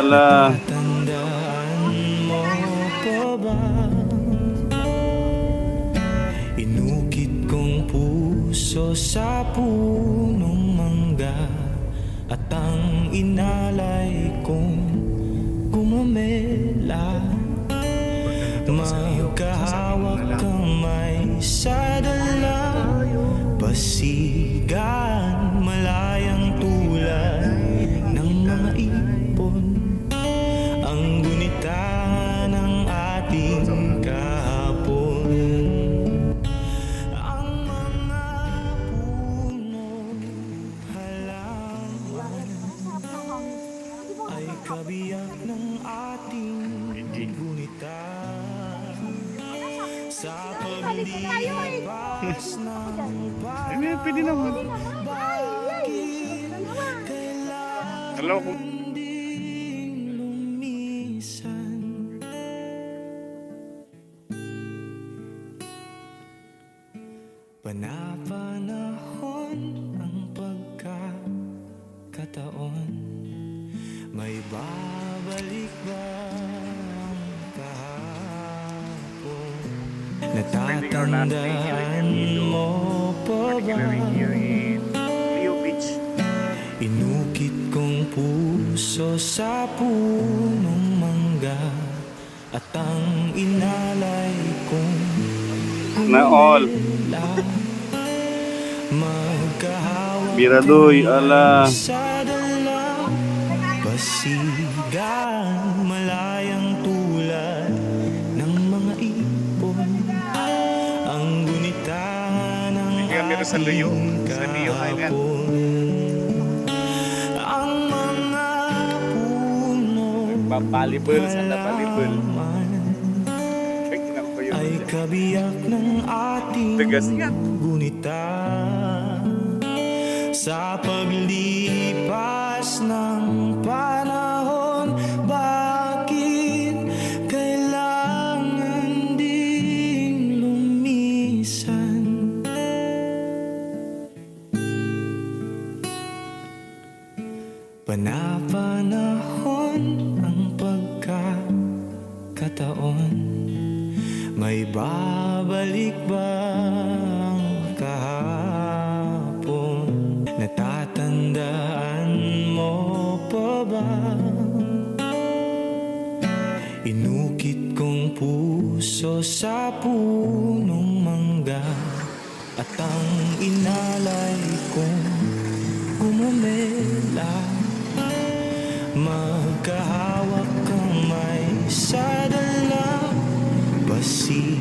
Ala. Tandaan mo pa ba Inukit kong puso sa punong mangga At ang inalay kong gumamela Magkahawak kamay sa dala Pasigan malayang tulad ng mga ipon kabiyak ng ating gunita. Sa paglipas ng Ay, pwede naman. bakit kailangan ding lumisan? Panapanahon Natatandaan mo pa ba. Inukit kong puso sa punong mangga At ang inalay kong Na all. la Magkahawak Biradoy, ala. Sa dala Pasigan malayang tulad ng mga ipon Ang gunita ng Island. kahapon. Ang mga puno Papalibol sa napalibol. ay kabiyak ng ating gunita sa paglipas panahon. Bakit kailangan ding lumisan? Panapanahon ang pagkakataon. May babalik ba puso sa punong mangga At ang inalay kong gumamela. Magkahawak kamay sa dala Basi